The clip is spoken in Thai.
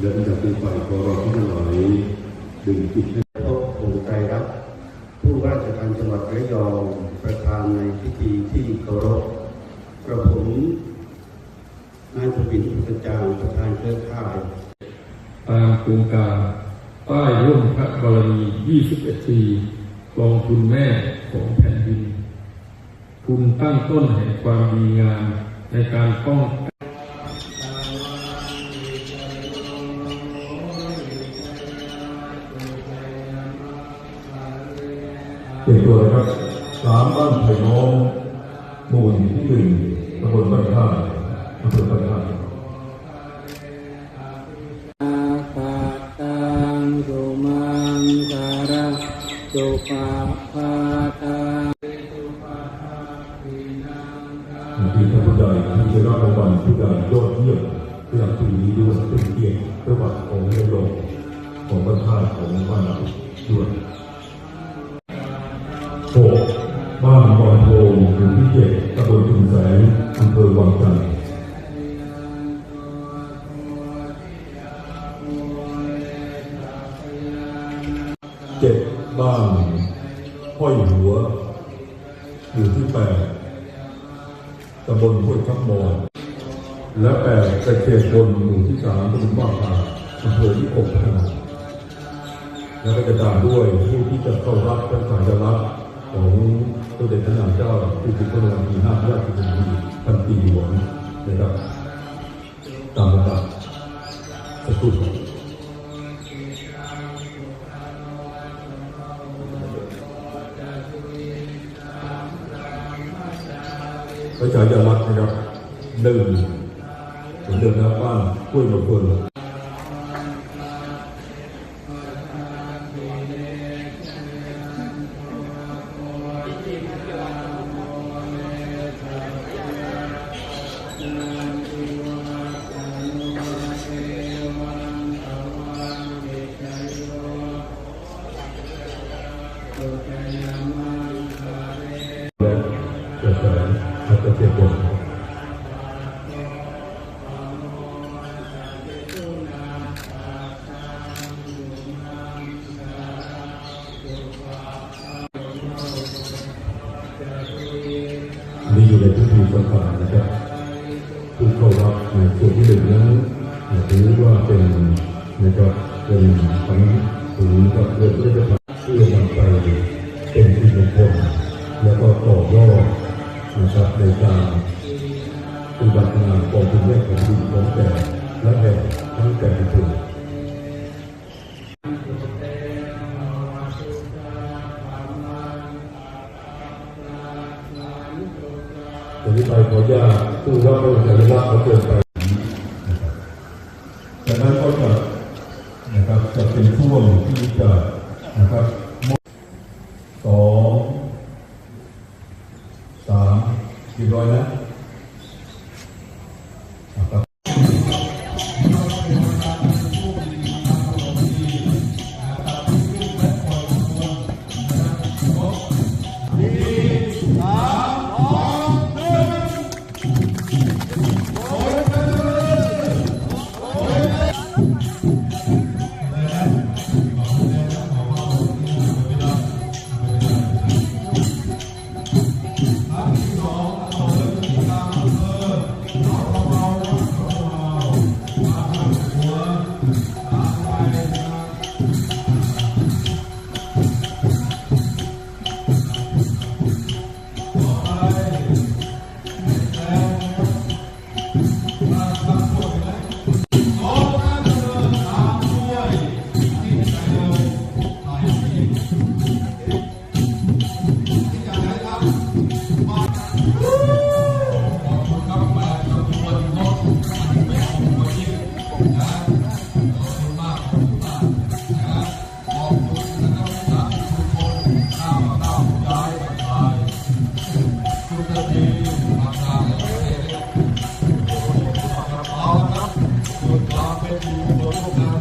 เดินจากปีฝ่ายกรอที่ทั้งหลายดึงจิตให้พบองค์ไตรรัตน์ผู้ว่าราชการจังหวัดระยองประธานในพิธีที่เคารพกระผมนายทวินพุทธจารประธานเครือข่าย ตามโครงการป้ายร่วมพระบารมี 21 ปีกองทุนแม่ของแผ่นดิน คุณตั้งต้นแห่งความดีงามในการป้อง เจ็ดตัวนะครับสามบ้านไผ่น้องหมู่ที่หนึ่งตำบลบ้านท่าอำเภอบ้านท่าปะตังสุมังคาระสุปะปะตังที่ท่านผู้ใดที่จะรับรางวัลผู้ใดยอดเยี่ยมเพื่อปีนี้ด้วยเป็นเกียรติพระบาทของในหลวงของบ้านท่าของบ้านเราด้วย หกบ้านบอนโพงหมู่ที่เจ็ดตำบลชุมแสงอำเภอวังจันทร์เจ็ดบ้านห้อยหัวอยู่ที่แปดตำบลห้วยทับมอนและแปดตะเคียนบนหมู่ที่สามตำบลบ้านตาอำเภอที่หกพันาและก็จะตามด้วยผู้ที่จะเข้ารับพระสายลักษณ์ ของพระเดชพระนางเจ้าผู้ถือพระนามที่ห้าพระราชกิจพันปีหลวงนะครับตามลำดับสกครู่ครับพระฉายาลักษณ์นะครับหนึ่งเหมือนเดิมนะครับบ้านกล้วยมงคล แสและกระเทียมบนนี่อยู่ในพิธีสำคัญนะครับผู้เข้ารับในส่วนที่หนึ่งนั้นถือว่าเป็นนะครับเป็นทั้งถือกับเรื่องพระเจ้าเพื่อนำไป นะครับในการปฏิบัติงานกองทุนแม่ของดินของแต่และแห่ทั้งแต่ละคนตอนนี้ไปขออนุญาตผู้ว่าราชการจังหวัดเขาเชิญไปจากนั้นก็จะนะครับจะเป็นช่วงที่จะนะครับ dollar Tchau, tchau.